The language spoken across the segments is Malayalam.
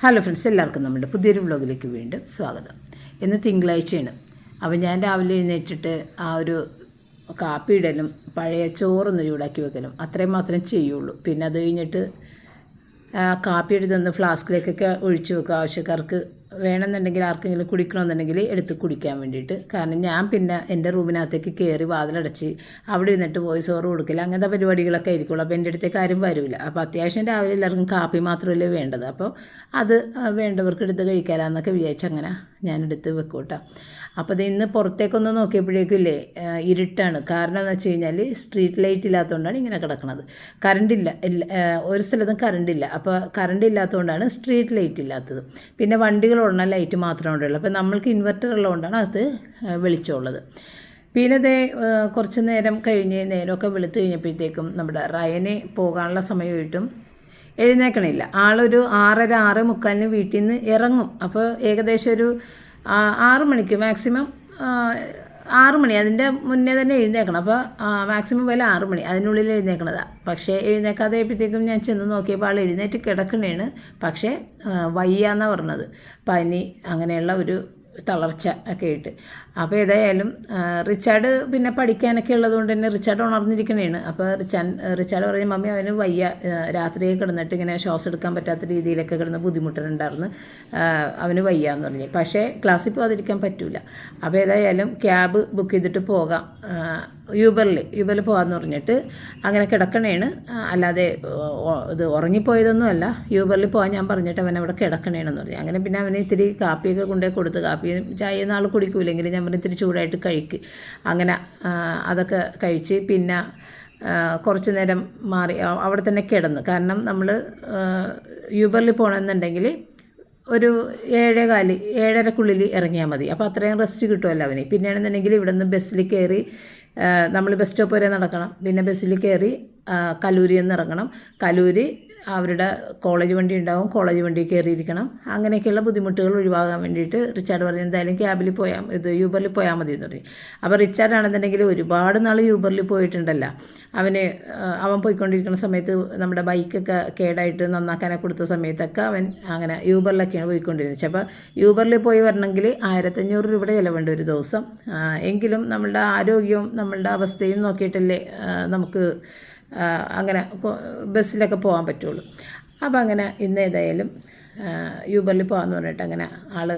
ഹലോ ഫ്രണ്ട്സ് എല്ലാവർക്കും നമ്മുടെ പുതിയൊരു വ്ളോഗിലേക്ക് വീണ്ടും സ്വാഗതം. ഇന്ന് തിങ്കളാഴ്ചയാണ്. അപ്പോൾ ഞാൻ രാവിലെ എഴുന്നേറ്റിട്ട് ആ ഒരു കാപ്പി ഇടലും പഴയ ചോറൊന്ന് ചൂടാക്കി വെക്കലും അത്രയും മാത്രമേ ചെയ്യുള്ളൂ. പിന്നെ അത് കഴിഞ്ഞിട്ട് കാപ്പി എടുത്തൊന്ന് ഫ്ലാസ്കിലേക്കൊക്കെ ഒഴിച്ചു വെക്കുക ആവശ്യക്കാർക്ക് വേണമെന്നുണ്ടെങ്കിൽ ആർക്കെങ്കിലും കുടിക്കണമെന്നുണ്ടെങ്കിൽ എടുത്ത് കുടിക്കാൻ വേണ്ടിയിട്ട്. കാരണം ഞാൻ പിന്നെ എന്റെ റൂമിനകത്തേക്ക് കയറി വാതിലടച്ച് അവിടെ ഇരുന്നിട്ട് വോയിസ് ഓവർ കൊടുക്കില്ല അങ്ങനത്തെ പരിപാടികളൊക്കെ ആയിരിക്കുള്ളൂ. അപ്പോൾ എന്റെ അടുത്തേക്ക് ആരും വരില്ല. അപ്പോൾ അത്യാവശ്യം രാവിലെ എല്ലാവർക്കും കാപ്പി മാത്രമല്ലേ വേണ്ടത്. അപ്പോൾ അത് വേണ്ടവർക്ക് എടുത്ത് കഴിക്കാമെന്നൊക്കെ വിചാരിച്ച് അങ്ങനെ ഞാൻ എടുത്ത് വെക്കും കേട്ടോ. അപ്പോൾ ഇന്ന് പുറത്തേക്കൊന്ന് നോക്കിയപ്പോഴേക്കും ഇല്ലേ ഇരുട്ടാണ്. കാരണം എന്ന് വെച്ച് കഴിഞ്ഞാൽ സ്ട്രീറ്റ് ലൈറ്റ് ഇല്ലാത്തതുകൊണ്ടാണ് ഇങ്ങനെ കിടക്കുന്നത് കറണ്ടില്ല ഒരു സ്ഥലത്തും കറണ്ടില്ല അപ്പോൾ കറണ്ട് ഇല്ലാത്തതുകൊണ്ടാണ് സ്ട്രീറ്റ് ലൈറ്റ് ഇല്ലാത്തത്. പിന്നെ വണ്ടികൾ ഉടനെ ലൈറ്റ് മാത്രമേ ഉണ്ടുള്ളൂ അപ്പോൾ നമ്മൾക്ക് ഇൻവെർട്ടർ ഉള്ളതുകൊണ്ടാണ് അത് വെളിച്ചമുള്ളത്. പിന്നെ ദേ കുറച്ച് നേരം കഴിഞ്ഞ് നേരമൊക്കെ വെളുത്ത് കഴിഞ്ഞപ്പോഴത്തേക്കും നമ്മുടെ റയനെ പോകാനുള്ള സമയമായിട്ടും എഴുന്നേക്കണില്ല. ആളൊരു ആറര ആറ് മുക്കാലിന് വീട്ടിൽ നിന്ന് ഇറങ്ങും. അപ്പോൾ ഏകദേശം ഒരു ആറ് മണിക്ക് മാക്സിമം ആറ് മണി. അതിന്റെ മുന്നേ തന്നെ എഴുന്നേക്കണം. അപ്പോൾ മാക്സിമം വില ആറ് മണി. അതിനുള്ളിൽ എഴുന്നേക്കണതാണ് പക്ഷേ എഴുന്നേക്കാതെ ആയപ്പോഴത്തേക്കും ഞാൻ ചെന്ന് നോക്കിയപ്പോൾ ആൾ എഴുന്നേറ്റ് കിടക്കണേണ്. പക്ഷേ വയ്യാന്നാണ് പറഞ്ഞത്. പനി അങ്ങനെയുള്ള ഒരു തളർച്ച ഒക്കെ ആയിട്ട്. അപ്പോൾ ഏതായാലും റിച്ചാർഡ് പിന്നെ പഠിക്കാനൊക്കെ ഉള്ളതുകൊണ്ട് തന്നെ റിച്ചാർഡ് ഉണർന്നിരിക്കണേണ്. അപ്പോൾ റിച്ചാൻ റിച്ചാർഡ് പറഞ്ഞ മമ്മി അവന് വയ്യ. രാത്രിയെ രാത്രി കിടന്നിട്ട് ഇങ്ങനെ ശ്വാസം എടുക്കാൻ പറ്റാത്ത രീതിയിലൊക്കെ കിടന്ന് ബുദ്ധിമുട്ടുണ്ടായിരുന്നു അവന് വയ്യ എന്ന് പറഞ്ഞു. പക്ഷേ ക്ലാസ്സിൽ പോകാതിരിക്കാൻ പറ്റില്ല അപ്പോൾ ഏതായാലും ക്യാബ് ബുക്ക് ചെയ്തിട്ട് പോകാം. യൂബറിൽ യൂബറിൽ പോകാമെന്ന് പറഞ്ഞിട്ട് അങ്ങനെ കിടക്കണേണ്. അല്ലാതെ ഇത് ഉറങ്ങിപ്പോയതൊന്നുമല്ല. യൂബറിൽ പോകാൻ ഞാൻ പറഞ്ഞിട്ട് അവൻ അവിടെ കിടക്കണേണെന്ന് പറഞ്ഞു. അങ്ങനെ പിന്നെ അവന് ഇത്തിരി കാപ്പിയൊക്കെ കൊണ്ടുപോയി കൊടുത്ത് കാപ്പിയും ചായ നാൾ കുടിക്കൂലെങ്കിൽ ഞാൻ പറഞ്ഞ ഇത്തിരി ചൂടായിട്ട് കഴിക്ക്. അങ്ങനെ അതൊക്കെ കഴിച്ച് പിന്നെ കുറച്ച് നേരം മാറി അവിടെ തന്നെ കിടന്ന്. കാരണം നമ്മൾ യൂബറിൽ പോകണമെന്നുണ്ടെങ്കിൽ ഒരു ഏഴേ കാൽ ഏഴരക്കുള്ളിൽ ഇറങ്ങിയാൽ മതി. അപ്പോൾ അത്രയും റെസ്റ്റ് കിട്ടുമല്ലോ അവന് പിന്നെയാണെന്നുണ്ടെങ്കിൽ ഇവിടെ നിന്ന് ബസ്സിൽ കയറി നമ്മൾ ബസ് സ്റ്റോപ്പ് വരെ നടക്കണം. പിന്നെ ബസ്സിൽ കയറി കലൂരിൽ നിന്ന് ഇറങ്ങണം. കലൂര് അവരുടെ കോളേജ് വണ്ടി ഉണ്ടാവും കോളേജ് വണ്ടി കയറിയിരിക്കണം. അങ്ങനെയൊക്കെയുള്ള ബുദ്ധിമുട്ടുകൾ ഒഴിവാകാൻ വേണ്ടിയിട്ട് റിച്ചാർഡ് പറഞ്ഞു എന്തായാലും ക്യാബിൽ പോയാൽ ഇത് യൂബറിൽ പോയാൽ മതി എന്ന് പറയും. അപ്പോൾ റിച്ചാർഡ് ആണെന്നുണ്ടെങ്കിൽ ഒരുപാട് നാൾ യൂബറിൽ പോയിട്ടുണ്ടല്ലോ. അവന് അവൻ പോയിക്കൊണ്ടിരിക്കുന്ന സമയത്ത് നമ്മുടെ ബൈക്കൊക്കെ കേടായിട്ട് നന്നാക്കാനൊക്കെ കൊടുത്ത സമയത്തൊക്കെ അവൻ അങ്ങനെ യൂബറിലൊക്കെയാണ് പോയിക്കൊണ്ടിരുന്നത്. അപ്പോൾ യൂബറിൽ പോയി വരണമെങ്കിൽ ആയിരത്തഞ്ഞൂറ് രൂപയുടെ ചിലവുണ്ട് ഒരു ദിവസം. എങ്കിലും നമ്മളുടെ ആരോഗ്യവും നമ്മളുടെ അവസ്ഥയും നോക്കിയിട്ടല്ലേ നമുക്ക് അങ്ങനെ ബസ്സിലൊക്കെ പോകാൻ പറ്റുള്ളൂ. അപ്പോൾ അങ്ങനെ ഇന്ന് ഏതായാലും യൂബറിൽ പോകാമെന്ന് പറഞ്ഞിട്ട് അങ്ങനെ ആൾ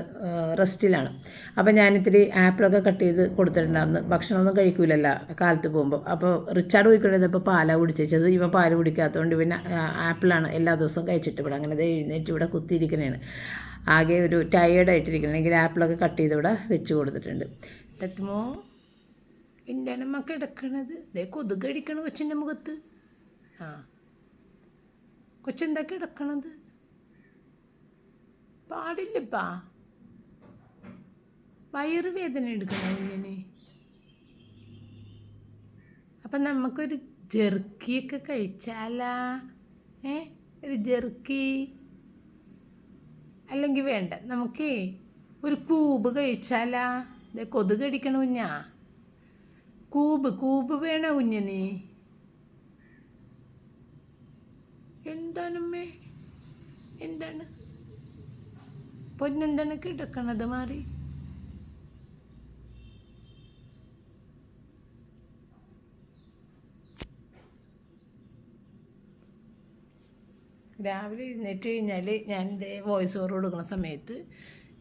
റെസ്റ്റിലാണ്. അപ്പോൾ ഞാനിത്തിരി ആപ്പിളൊക്കെ കട്ട് ചെയ്ത് കൊടുത്തിട്ടുണ്ടായിരുന്നു. ഭക്ഷണമൊന്നും കഴിക്കൂലല്ലോ കാലത്ത് പോകുമ്പോൾ. അപ്പോൾ റിച്ചാർഡ് പോയിക്കൊണ്ടിരുന്നപ്പോൾ പാലാണ് കുടിച്ചത് ഇവ പാൽ കുടിക്കാത്തതുകൊണ്ട് പിന്നെ ആപ്പിളാണ് എല്ലാ ദിവസവും കഴിച്ചിട്ട് ഇവിടെ. അങ്ങനെ എഴുന്നേറ്റ് ഇവിടെ കുത്തിയിരിക്കണേണ്. ആകെ ഒരു ടയേർഡായിട്ടിരിക്കണമെങ്കിൽ ആപ്പിളൊക്കെ കട്ട് ചെയ്ത് ഇവിടെ വെച്ച് കൊടുത്തിട്ടുണ്ട്. എത്തുമോ? എന്താണ് അമ്മ കിടക്കണത്. ദേ കൊതുക് അടിക്കണ കൊച്ചിന്റെ മുഖത്ത്. ആ. കൊച്ചെന്താ കിടക്കണത്? പാടില്ലപ്പാ. വയറുവേദന എടുക്കണം കുഞ്ഞിന്? അപ്പം നമുക്കൊരു ജെർക്കിയൊക്കെ കഴിച്ചാലാ? ഏ? ഒരു ജെർക്കി? അല്ലെങ്കിൽ വേണ്ട. നമുക്ക് ഒരു കൂബ് കഴിച്ചാലാ? കൊതുക് അടിക്കണ കുഞ്ഞാ. കൂബ് കൂബ് വേണ കുഞ്ഞിന് എന്താണമ്മേ? എന്താണ്? പൊന്നെന്താണ് കിടക്കണത് മാറി? രാവിലെ എഴുന്നേറ്റ് കഴിഞ്ഞാൽ ഞാൻ ഇതേ വോയിസ് ഓവർ കൊടുക്കുന്ന സമയത്ത്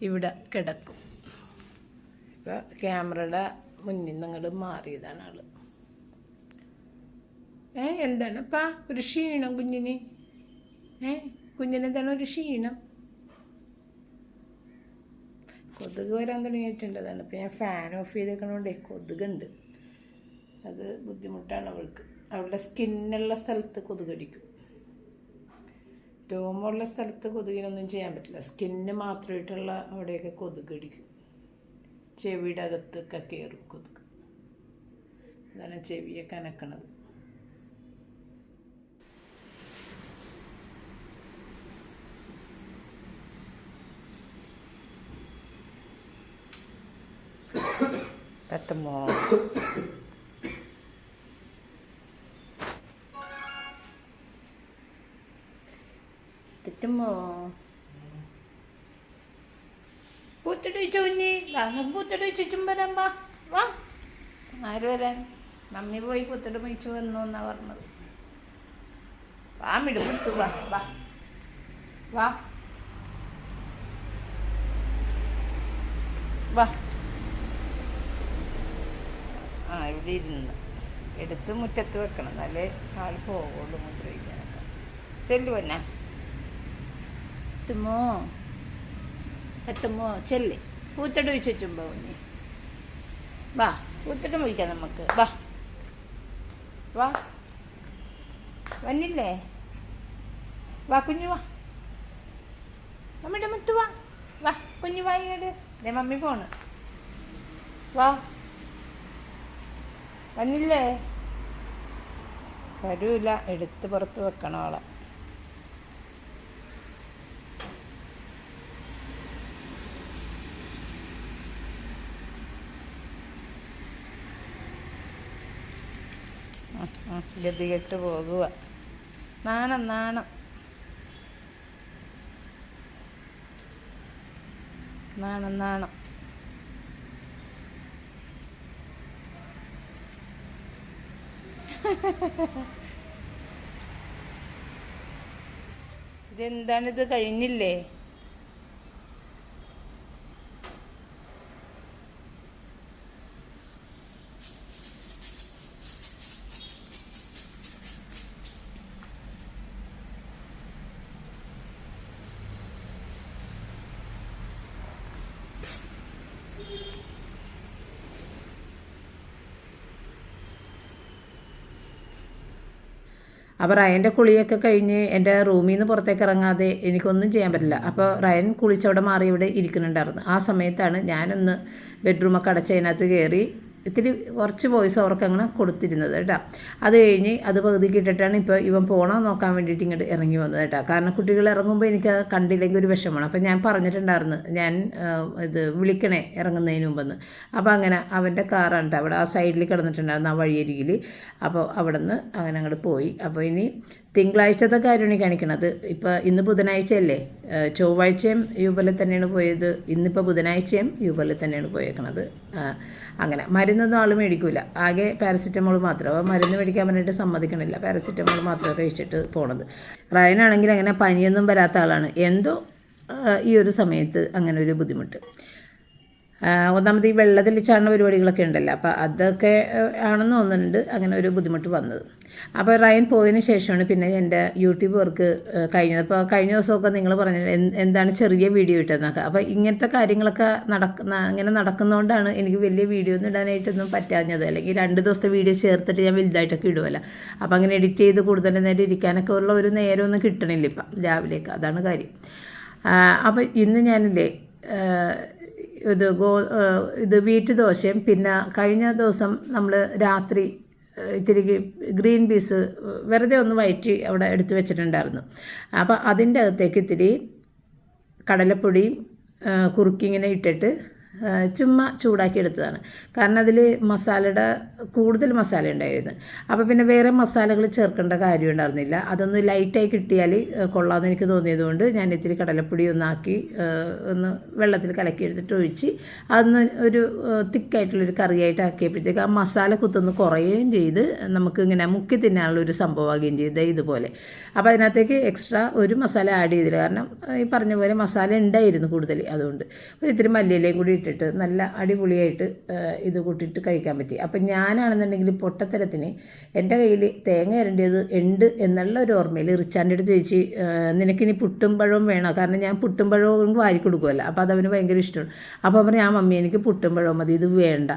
ഇവിടെ കിടക്കും. ഇപ്പോൾ ക്യാമറയുടെ മുന്നിൽ നിങ്ങൾ മാറിയതാണ് ആൾ. ഏ എന്താണ്? അപ്പ ഒരു ക്ഷീണം കുഞ്ഞിന്. ഏ കുഞ്ഞിനെന്താണ് ഒരു ക്ഷീണം? കൊതുക് വരാൻ തുടങ്ങിയിട്ടുണ്ടതാണ് ഇപ്പം ഞാൻ ഫാൻ ഓഫ് ചെയ്തേക്കണോണ്ടേ കൊതുകുണ്ട്. അത് ബുദ്ധിമുട്ടാണ് അവൾക്ക്. അവളുടെ സ്കിന്നുള്ള സ്ഥലത്ത് കൊതുകടിക്കും രോമമുള്ള സ്ഥലത്ത് കൊതുകിനൊന്നും ചെയ്യാൻ പറ്റില്ല. സ്കിന്ന് മാത്രമായിട്ടുള്ള അവിടെയൊക്കെ കൊതുകടിക്കും ചെവിയുടെ അകത്തൊക്കെ കയറും കൊതുക്. അതാണ് ചെവിയെ കനക്കണത്. തത്തമ്മോ തത്തമ്മോ പൂത്തിട്ട് വെച്ചു കുഞ്ഞി നമുക്ക് പൂത്തിട്ട് വെച്ചും വരാം വാ. വാ ആര് വരാൻ? മമ്മി പോയി പൂത്തിട്ട് വെച്ചു വന്നു എന്നാ പറഞ്ഞത്. വാ മിടുപെടുത്തു വാ വാ. വാ. വാ. ആ ഇവിടെ ഇരുന്ന്. എടുത്ത് മുറ്റത്ത് വെക്കണം. എന്നാലേ ആൾ പോകുള്ളൂ മുദ്ര ചെല്ലുവന്നെ ചെല്ലു പിന്നെ ചെല്ലേ. പൂത്തട്ട് വെച്ചുമ്പോ കുഞ്ഞി വാ പൂത്തട്ട് വിളിക്കാം നമുക്ക്. വാ. വാ. വന്നില്ലേ? വാ കുഞ്ഞു വാ. അമ്മയുടെ മുത്തു വാ. വാ കുഞ്ഞു വായിട് അതെ മമ്മി പോണ്. വാ. വന്നില്ലേ? വരൂല എടുത്ത് പുറത്ത് വെക്കണം ഗതികെട്ട് പോകുക. നാണം നാണം. നാണം നാണം. ഇതെന്താണിത് കഴിഞ്ഞില്ലേ? അപ്പോൾ റയന്റെ കുളിയൊക്കെ കഴിഞ്ഞ് എന്റെ റൂമിൽ നിന്ന് പുറത്തേക്ക് ഇറങ്ങാതെ എനിക്കൊന്നും ചെയ്യാൻ പറ്റില്ല. അപ്പോൾ റയൻ കുളിച്ചവിടെ മാറി ഇവിടെ ഇരിക്കുന്നുണ്ടായിരുന്നു. ആ സമയത്താണ് ഞാനൊന്ന് ബെഡ്റൂമൊക്കെ അടച്ചതിനകത്ത് കയറി ഇത്തിരി കുറച്ച് വോയിസ് അവർക്ക് അങ്ങനെ കൊടുത്തിരുന്നത് കേട്ടോ. അത് കഴിഞ്ഞ് അത് പകുതിക്ക് ഇട്ടിട്ടാണ് ഇപ്പോൾ ഇവൻ പോണോ നോക്കാൻ വേണ്ടിയിട്ട് ഇങ്ങോട്ട് ഇറങ്ങി വന്നത് കേട്ടോ. കാരണം കുട്ടികൾ ഇറങ്ങുമ്പോൾ എനിക്ക് കണ്ടില്ലെങ്കിൽ ഒരു വിഷമമാണ്. അപ്പോൾ ഞാൻ പറഞ്ഞിട്ടുണ്ടായിരുന്നു ഞാൻ ഇത് വിളിക്കണേ ഇറങ്ങുന്നതിന് മുമ്പെന്ന്. അപ്പോൾ അങ്ങനെ അവന്റെ കാറാണ് കേട്ടോ. അവിടെ ആ സൈഡിൽ കിടന്നിട്ടുണ്ടായിരുന്നു ആ വഴിയരികിൽ അപ്പോൾ അവിടെ നിന്ന് അങ്ങനെ അങ്ങോട്ട് പോയി. അപ്പോൾ ഇനി തിങ്കളാഴ്ചത്തെ കാര്യമാണ് കാണിക്കണത്. ഇപ്പോൾ ഇന്ന് ബുധനാഴ്ചയല്ലേ? ചൊവ്വാഴ്ചയും യൂബലിൽ തന്നെയാണ് പോയത്. ഇന്നിപ്പോൾ ബുധനാഴ്ചയും യൂബലിൽ തന്നെയാണ് പോയേക്കണത്. അങ്ങനെ. മരുന്നൊന്നും ആൾ മേടിക്കില്ല ആകെ പാരസിറ്റമോൾ മാത്രം. മരുന്ന് മേടിക്കാൻ വേണ്ടിയിട്ട് സമ്മതിക്കണില്ല. പാരസിറ്റമോൾ മാത്രം കഴിച്ചിട്ട് പോണത്. റയനാണെങ്കിൽ അങ്ങനെ പനിയൊന്നും വരാത്ത ആളാണ്. എന്തോ ഈ ഒരു സമയത്ത് അങ്ങനെ ഒരു ബുദ്ധിമുട്ട്. ഒന്നാമത് ഈ വെള്ളത്തിൽ ചാടുന്ന പരിപാടികളൊക്കെ ഉണ്ടല്ലോ. അപ്പോൾ അതൊക്കെ ആണെന്ന് തോന്നുന്നുണ്ട്. അങ്ങനെ ഒരു ബുദ്ധിമുട്ട് വന്നത്. അപ്പോൾ റയൻ പോയതിന് ശേഷമാണ് പിന്നെ എന്റെ യൂട്യൂബ് വർക്ക് കഴിഞ്ഞത്. അപ്പോൾ കഴിഞ്ഞ ദിവസമൊക്കെ നിങ്ങൾ പറഞ്ഞു "എന്ത്- എന്താണ് ചെറിയ വീഡിയോ ഇട്ടതെന്നൊക്കെ. അപ്പോൾ ഇങ്ങനത്തെ കാര്യങ്ങളൊക്കെ നടക്കുന്ന അങ്ങനെ നടക്കുന്നതുകൊണ്ടാണ് എനിക്ക് വലിയ വീഡിയോ ഒന്നും ഇടാനായിട്ടൊന്നും പറ്റാഞ്ഞത്. അല്ലെങ്കിൽ രണ്ട് ദിവസത്തെ വീഡിയോ ചേർത്തിട്ട് ഞാൻ വലുതായിട്ടൊക്കെ ഇടുമല്ലോ അപ്പോൾ അങ്ങനെ എഡിറ്റ് ചെയ്ത് കൂടുതൽ നേരം ഇരിക്കാനൊക്കെ ഉള്ള ഒരു നേരമൊന്നും കിട്ടണില്ല ഇപ്പം രാവിലെയൊക്കെ. അതാണ് കാര്യം. അപ്പോൾ ഇന്ന് ഞാനില്ലേ ഇത് ഗോ ഇത് വീറ്റ് ദോശയും. പിന്നെ കഴിഞ്ഞ ദിവസം നമ്മൾ രാത്രി ഇത്തിരി ഗ്രീൻ പീസ് വെറുതെ ഒന്ന് വയറ്റി അവിടെ എടുത്തു വെച്ചിട്ടുണ്ടായിരുന്നു. അപ്പോൾ അതിന്റെ അകത്തേക്ക് ഇത്തിരി കടലപ്പൊടിയും കുറുക്കിങ്ങനെ ഇട്ടിട്ട് ചുമ്മാ ചൂടാക്കി എടുത്തതാണ് കാരണം അതിൽ മസാലയുടെ കൂടുതൽ മസാല ഉണ്ടായിരുന്നു. അപ്പോൾ പിന്നെ വേറെ മസാലകൾ ചേർക്കേണ്ട കാര്യം ഉണ്ടായിരുന്നില്ല. അതൊന്ന് ലൈറ്റായി കിട്ടിയാൽ കൊള്ളാമെന്ന് എനിക്ക് തോന്നിയതുകൊണ്ട് ഞാൻ ഇത്തിരി കടലപ്പൊടി ഒന്നാക്കി ഒന്ന് വെള്ളത്തിൽ കലക്കി എടുത്തിട്ട് ഒഴിച്ച് അതൊന്ന് ഒരു തിക്കായിട്ടുള്ളൊരു കറിയായിട്ട് ആക്കിയപ്പോഴത്തേക്ക് ആ മസാല കുത്തൊന്ന് കുറയുകയും ചെയ്ത് നമുക്ക് ഇങ്ങനെ മുക്കി തിന്നാനുള്ള ഒരു സംഭവമാകുകയും ചെയ്ത്. ഇതുപോലെ. അപ്പോൾ അതിനകത്തേക്ക് എക്സ്ട്രാ ഒരു മസാല ആഡ് ചെയ്തില്ല. കാരണം ഈ പറഞ്ഞ പോലെ മസാല ഉണ്ടായിരുന്നു കൂടുതൽ അതുകൊണ്ട്. ഒരു ഇത്തിരി മല്ലിയിലയും കൂടി ഇട്ടിട്ട് നല്ല അടിപൊളിയായിട്ട് ഇത് കൂട്ടിയിട്ട് കഴിക്കാൻ പറ്റി. അപ്പം ഞാനാണെന്നുണ്ടെങ്കിൽ പൊട്ടത്തരത്തിന് എന്റെ കയ്യിൽ തേങ്ങ ഇരണ്ടിയത് ഉണ്ട് എന്നുള്ള ഒരു ഓർമ്മയിൽ റിച്ചാന്റെ അടുത്ത് ചോദിച്ച് നിനക്കിനി പുട്ടും പഴവും വേണോ? കാരണം ഞാൻ പുട്ടും പഴവും വാരി കൊടുക്കുമല്ലോ അപ്പോൾ അതവന് ഭയങ്കര ഇഷ്ടമാണ്. അപ്പോൾ പറഞ്ഞു ആ മമ്മി എനിക്ക് പുട്ടും പഴവും മതി ഇത് വേണ്ട.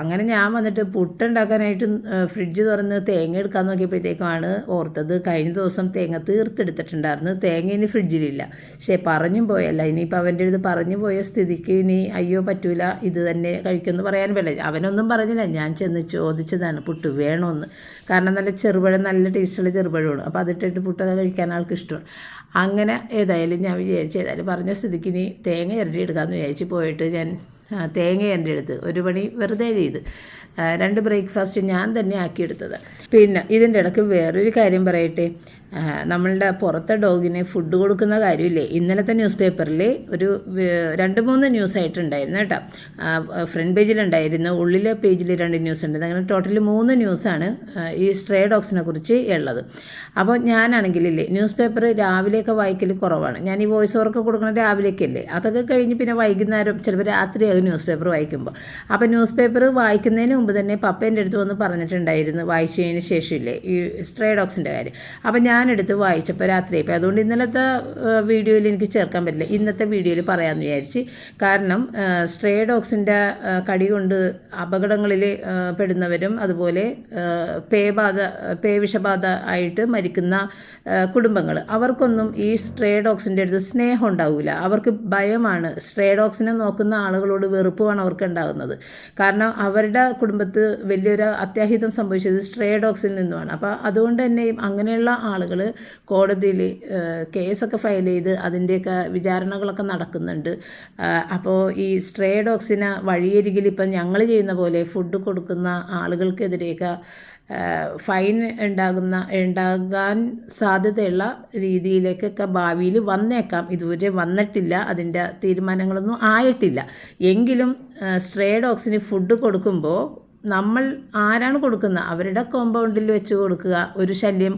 അങ്ങനെ ഞാൻ വന്നിട്ട് പുട്ടുണ്ടാക്കാനായിട്ട് ഫ്രിഡ്ജ് തുറന്ന് തേങ്ങ എടുക്കാൻ നോക്കിയപ്പോഴത്തേക്കാണ് ഓർത്തത്. കഴിഞ്ഞ ദിവസം തേങ്ങ തീർത്തെടുത്തിട്ടുണ്ടായിരുന്നു. തേങ്ങ ഇനി ഫ്രിഡ്ജിലില്ല. പക്ഷേ പറഞ്ഞും പോയല്ല. ഇനിയിപ്പോൾ അവന്റെ അടുത്ത് പറഞ്ഞു പോയ സ്ഥിതിക്ക് ഇനി അയ്യോ പറ്റൂല ഇത് തന്നെ കഴിക്കുമെന്ന് പറയാൻ പറ്റില്ല. അവനൊന്നും പറഞ്ഞില്ല. ഞാൻ ചെന്ന് ചോദിച്ചതാണ് പുട്ട് വേണമെന്ന് കാരണം നല്ല ചെറുപഴം നല്ല ടേസ്റ്റുള്ള ചെറുപഴമാണ്. അപ്പോൾ അതിട്ടിട്ട് പുട്ടൊക്കെ കഴിക്കാൻ ആൾക്ക് ഇഷ്ടമാണ്. അങ്ങനെ ഏതായാലും ഞാൻ വിചാരിച്ചു ഏതായാലും പറഞ്ഞ സ്ഥിതിക്ക് ഇനി തേങ്ങ ഇരട്ടി എടുക്കാമെന്ന് വിചാരിച്ച് പോയിട്ട് ഞാൻ തേങ്ങ എന്റെ അടുത്ത് ഒരു പണി വെറുതെ ചെയ്ത്. രണ്ട് ബ്രേക്ക്ഫാസ്റ്റ് ഞാൻ തന്നെ ആക്കിയെടുത്തത്. പിന്നെ ഇതിന്റെ ഇടയ്ക്ക് വേറൊരു കാര്യം പറയട്ടെ? നമ്മളുടെ പുറത്തെ ഡോഗിന് ഫുഡ് കൊടുക്കുന്ന കാര്യമില്ലേ? ഇന്നലത്തെ ന്യൂസ് പേപ്പറിൽ ഒരു രണ്ട് മൂന്ന് ന്യൂസ് ആയിട്ടുണ്ടായിരുന്നു കേട്ടോ. ഫ്രണ്ട് പേജിലുണ്ടായിരുന്നു ഉള്ളിലെ പേജിൽ രണ്ട് ന്യൂസ് ഉണ്ട്. അങ്ങനെ ടോട്ടലി മൂന്ന് ന്യൂസാണ് ഈ സ്ട്രേ ഡോഗ്സിനെ കുറിച്ച് ഉള്ളത്. അപ്പോൾ ഞാനാണെങ്കിലില്ലേ ന്യൂസ് പേപ്പർ രാവിലെയൊക്കെ വായിക്കൽ കുറവാണ്. ഞാൻ ഈ വോയിസ് ഓവറൊക്കെ കൊടുക്കുന്ന രാവിലെയൊക്കെയല്ലേ? അതൊക്കെ കഴിഞ്ഞ് പിന്നെ വൈകുന്നേരം ചിലപ്പോൾ രാത്രിയാകും ന്യൂസ് പേപ്പർ വായിക്കുമ്പോൾ അപ്പോൾ ന്യൂസ് പേപ്പർ വായിക്കുന്നതിന് മുമ്പ് തന്നെ പപ്പേന്റെ അടുത്ത് വന്ന് പറഞ്ഞിട്ടുണ്ടായിരുന്നു വായിച്ചതിന് ശേഷമില്ലേ ഈ സ്ട്രേ ഡോഗ്സിന്റെ കാര്യം. അപ്പോൾ ഞാനെടുത്ത് വായിച്ചപ്പോൾ രാത്രിയായിപ്പോൾ അതുകൊണ്ട് ഇന്നലത്തെ വീഡിയോയിൽ എനിക്ക് ചേർക്കാൻ പറ്റില്ല. ഇന്നത്തെ വീഡിയോയിൽ പറയാമെന്ന് വിചാരിച്ച്. കാരണം സ്ട്രേ ഡോഗ്സിന്റെ കടി കൊണ്ട് അപകടങ്ങളിൽ പെടുന്നവരും അതുപോലെ പേബാധ പേവിഷബാധ ആയിട്ട് മരിക്കുന്ന കുടുംബങ്ങൾ അവർക്കൊന്നും ഈ സ്ട്രേ ഡോഗ്സിന്റെ അടുത്ത് സ്നേഹം ഉണ്ടാവില്ല അവർക്ക് ഭയമാണ് സ്ട്രേ ഡോഗ്സിനെ നോക്കുന്ന ആളുകളോട് വെറുപ്പുമാണ് അവർക്ക് ഉണ്ടാകുന്നത് കാരണം അവരുടെ കുടുംബത്ത് വലിയൊരു അത്യാഹിതം സംഭവിച്ചത് സ്ട്രേ ഡോഗ്സിൽ നിന്നുമാണ്. അപ്പോൾ അതുകൊണ്ട് തന്നെയും അങ്ങനെയുള്ള ആളുകൾ കോടതിയിൽ കേസൊക്കെ ഫയൽ ചെയ്ത് അതിന്റെയൊക്കെ വിചാരണകളൊക്കെ നടക്കുന്നുണ്ട്. അപ്പോൾ ഈ സ്ട്രേ ഡോഗ്സിന് വഴിയരികിൽ ഇപ്പം ഞങ്ങൾ ചെയ്യുന്ന പോലെ ഫുഡ് കൊടുക്കുന്ന ആളുകൾക്കെതിരെയൊക്കെ ഫൈൻ ഉണ്ടാകുന്ന ഉണ്ടാകാൻ സാധ്യതയുള്ള രീതിയിലേക്കൊക്കെ ഭാവിയിൽ വന്നേക്കാം. ഇതുവരെ വന്നിട്ടില്ല. അതിന്റെ തീരുമാനങ്ങളൊന്നും ആയിട്ടില്ല. എങ്കിലും സ്ട്രേ ഡോഗ്സിന് ഫുഡ് കൊടുക്കുമ്പോൾ നമ്മൾ ആരാണ് കൊടുക്കുന്നത്? അവരുടെ കോമ്പൗണ്ടിൽ വെച്ച് കൊടുക്കുക ഒരു ശല്യം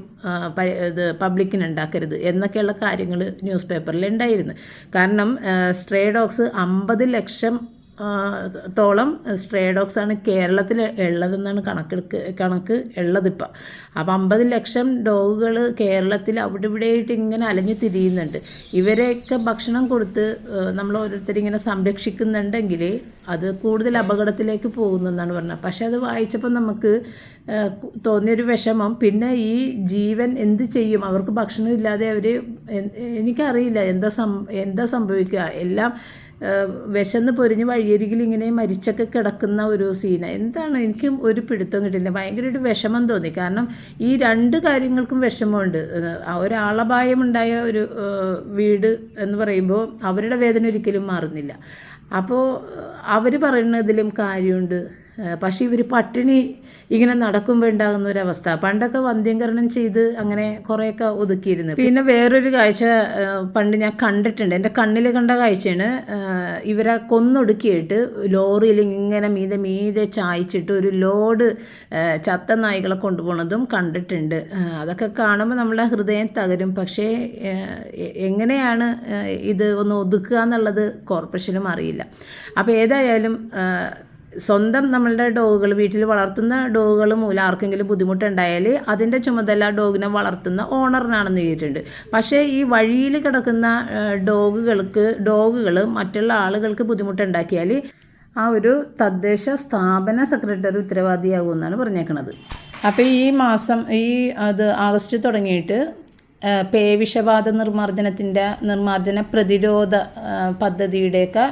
ഇത് പബ്ലിക്കിന് ഉണ്ടാക്കരുത് എന്നൊക്കെയുള്ള കാര്യങ്ങൾ ന്യൂസ് പേപ്പറിൽ ഉണ്ടായിരുന്നു. കാരണം സ്ട്രേ ഡോഗ്സ് അമ്പത് ലക്ഷം തോളം സ്ട്രേ ഡോഗ്സ് ആണ് കേരളത്തിൽ ഉള്ളതെന്നാണ് കണക്കെടുക്ക് കണക്ക് ഉള്ളതിപ്പോൾ അപ്പം അമ്പത് ലക്ഷം ഡോഗുകൾ കേരളത്തിൽ അവിടെ ഇവിടെയായിട്ട് ഇങ്ങനെ അലഞ്ഞു തിരിയുന്നുണ്ട്. ഇവരെയൊക്കെ ഭക്ഷണം കൊടുത്ത് നമ്മൾ ഓരോരുത്തർ ഇങ്ങനെ സംരക്ഷിക്കുന്നുണ്ടെങ്കിൽ അത് കൂടുതൽ അപകടത്തിലേക്ക് പോകുന്നെന്നാണ് പറഞ്ഞത്. പക്ഷെ അത് വായിച്ചപ്പോൾ നമുക്ക് തോന്നിയൊരു വിഷമം. പിന്നെ ഈ ജീവൻ എന്ത് ചെയ്യും? അവർക്ക് ഭക്ഷണം ഇല്ലാതെ അവർ എനിക്കറിയില്ല എന്താ സം എന്താ സംഭവിക്കുക? എല്ലാം വിശന്ന് പൊരിഞ്ഞ് വഴിയരികിൽ ഇങ്ങനെ മരിച്ചൊക്കെ കിടക്കുന്ന ഒരു സീന എന്താണ്? എനിക്ക് ഒരു പിടുത്തം കിട്ടില്ല ഭയങ്കര ഒരു വിഷമം തോന്നി. കാരണം ഈ രണ്ട് കാര്യങ്ങൾക്കും വിഷമമുണ്ട്. ഒരാളപായമുണ്ടായ ഒരു വീട് എന്ന് പറയുമ്പോൾ അവരുടെ വേദന ഒരിക്കലും മാറുന്നില്ല. അപ്പോൾ അവർ പറയുന്നതിലും കാര്യമുണ്ട്. പക്ഷേ ഇവർ പട്ടിണി ഇങ്ങനെ നടക്കുമ്പോൾ ഉണ്ടാകുന്ന ഒരവസ്ഥ പണ്ടൊക്കെ വന്ധ്യംകരണം ചെയ്ത് അങ്ങനെ കുറേയൊക്കെ ഒതുക്കിയിരുന്നു. പിന്നെ വേറൊരു കാഴ്ച പണ്ട് ഞാൻ കണ്ടിട്ടുണ്ട്. എന്റെ കണ്ണിൽ കണ്ട കാഴ്ചയാണ് ഇവരെ കൊന്നൊടുക്കിയിട്ട് ലോറിയിൽ ഇങ്ങനെ മീതെ മീതെ ചായച്ചിട്ട് ഒരു ലോഡ് ചത്ത നായ്ക്കളെ കൊണ്ടുപോകുന്നതും കണ്ടിട്ടുണ്ട്. അതൊക്കെ കാണുമ്പോൾ നമ്മളെ ഹൃദയം തകരും. പക്ഷേ എങ്ങനെയാണ് ഇത് ഒന്ന് ഒതുക്കുക എന്നുള്ളത് കോർപ്പറേഷനും അറിയില്ല. അപ്പോൾ ഏതായാലും സ്വന്തം നമ്മളുടെ ഡോഗുകൾ വീട്ടിൽ വളർത്തുന്ന ഡോഗുകൾ മൂലം ആർക്കെങ്കിലും ബുദ്ധിമുട്ടുണ്ടായാൽ അതിന്റെ ചുമതല ഡോഗിനെ വളർത്തുന്ന ഓണറിനാണെന്ന് എഴുതിയിട്ടുണ്ട്. പക്ഷേ ഈ വഴിയിൽ കിടക്കുന്ന ഡോഗുകൾക്ക് ഡോഗുകൾ മറ്റുള്ള ആളുകൾക്ക് ബുദ്ധിമുട്ടുണ്ടാക്കിയാൽ ആ ഒരു തദ്ദേശ സ്ഥാപന സെക്രട്ടറി ഉത്തരവാദിയാകുമെന്നാണ് പറഞ്ഞേക്കണത്. അപ്പോൾ ഈ മാസം ഈ അത് ആഗസ്റ്റ് തുടങ്ങിയിട്ട് പേവിഷബാധ നിർമ്മാർജനത്തിന്റെ നിർമ്മാർജന പ്രതിരോധ പദ്ധതിയുടെയൊക്കെ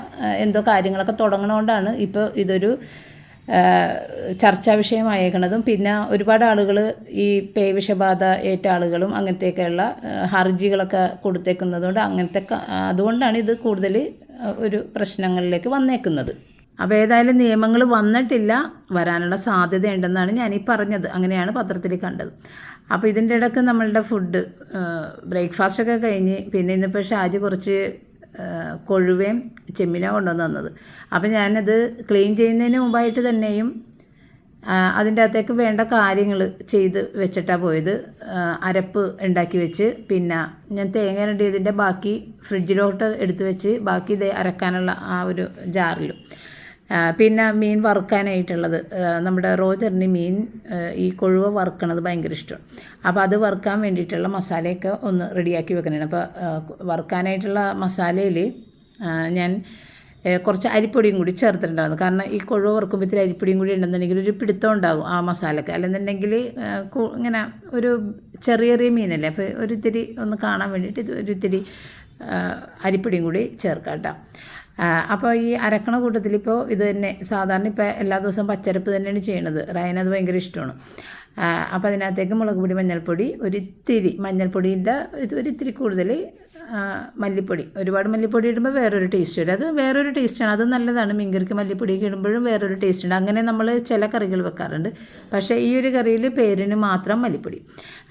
എന്തോ കാര്യങ്ങളൊക്കെ തുടങ്ങണോണ്ടാണ് ഇപ്പോൾ ഇതൊരു ചർച്ചാ വിഷയമായേക്കണതും. പിന്നെ ഒരുപാട് ആളുകൾ ഈ പേവിഷബാധ ഏറ്റ ആളുകളും അങ്ങനത്തെയൊക്കെയുള്ള ഹർജികളൊക്കെ കൊടുത്തേക്കുന്നതുകൊണ്ട് അങ്ങനത്തെ അതുകൊണ്ടാണ് ഇത് കൂടുതൽ ഒരു പ്രശ്നങ്ങളിലേക്ക് വന്നേക്കുന്നത്. അപ്പോൾ ഏതായാലും നിയമങ്ങൾ വന്നിട്ടില്ല വരാനുള്ള സാധ്യതയുണ്ടെന്നാണ് ഞാൻ പറഞ്ഞത്. അങ്ങനെയാണ് പത്രത്തിൽ കണ്ടത്. അപ്പോൾ ഇതിന്റെ ഇടയ്ക്ക് നമ്മളുടെ ഫുഡ് ബ്രേക്ക്ഫാസ്റ്റൊക്കെ കഴിഞ്ഞ് പിന്നെ ഇന്നിപ്പോൾ ഷാജി കുറച്ച് കൊഴുവേം ചെമ്മീനാണ് കൊണ്ടുവന്ന് തന്നത്. അപ്പോൾ ഞാനത് ക്ലീൻ ചെയ്യുന്നതിന് മുമ്പായിട്ട് തന്നെയും അതിന്റെ അകത്തേക്ക് വേണ്ട കാര്യങ്ങൾ ചെയ്ത് വെച്ചിട്ടാണ് പോയത്. അരപ്പ് ഉണ്ടാക്കി വെച്ച് പിന്നെ ഞാൻ തേങ്ങ രണ്ടിയതിന്റെ ബാക്കി ഫ്രിഡ്ജിലോട്ട് എടുത്തു വെച്ച് ബാക്കി ഇത് അരക്കാനുള്ള ആ ഒരു ജാറിലും. പിന്നെ മീൻ വറുക്കാനായിട്ടുള്ളത്. നമ്മുടെ റോജറിന് മീൻ ഈ കൊഴുവ വറുക്കണത് ഭയങ്കര ഇഷ്ടമാണ് അപ്പോൾ അത് വറുക്കാൻ വേണ്ടിയിട്ടുള്ള മസാലയൊക്കെ ഒന്ന് റെഡിയാക്കി വെക്കുന്നതാണ് അപ്പോൾ വറുക്കാനായിട്ടുള്ള മസാലയിൽ ഞാൻ കുറച്ച് അരിപ്പൊടിയും കൂടി ചേർത്തിട്ടുണ്ടായിരുന്നു. കാരണം ഈ കൊഴുവ വറുക്കുമ്പോൾ ഇത്തിരി അരിപ്പൊടിയും കൂടി ഉണ്ടെന്നുണ്ടെങ്കിൽ ഒരു പിടുത്തം ഉണ്ടാകും ആ മസാലയ്ക്ക് അല്ലെന്നുണ്ടെങ്കിൽ ഇങ്ങനെ ഒരു ചെറിയ ചെറിയ മീനല്ലേ. അപ്പോൾ ഒരു ഇത്തിരി ഒന്ന് കാണാൻ വേണ്ടിയിട്ട് ഇത് ഇത്തിരി അരിപ്പൊടിയും കൂടി ചേർക്കാം കേട്ടോ. അപ്പോൾ ഈ അരക്കണ കൂട്ടത്തിൽ ഇപ്പോൾ ഇത് തന്നെ സാധാരണ ഇപ്പോൾ എല്ലാ ദിവസവും പച്ചരപ്പ് തന്നെയാണ് ചെയ്യണത്. റയന് അത് ഭയങ്കര ഇഷ്ടമാണ്. അപ്പോൾ അതിനകത്തേക്ക് മുളക് പൊടി മഞ്ഞൾപ്പൊടി ഒരിത്തിരി മഞ്ഞൾപ്പൊടിന്റെ ഇത് ഒരിത്തിരി കൂടുതൽ മല്ലിപ്പൊടി. ഒരുപാട് മല്ലിപ്പൊടി ഇടുമ്പോൾ വേറൊരു ടേസ്റ്റ് വരും. അത് വേറൊരു ടേസ്റ്റാണ് അത് നല്ലതാണ്. മീൻകറിക്ക് മല്ലിപ്പൊടിയൊക്കെ ഇടുമ്പോഴും വേറൊരു ടേസ്റ്റ് ഉണ്ട്. അങ്ങനെ നമ്മൾ ചില കറികൾ വെക്കാറുണ്ട്. പക്ഷേ ഈ ഒരു കറിയിൽ പേരിന് മാത്രം മല്ലിപ്പൊടി.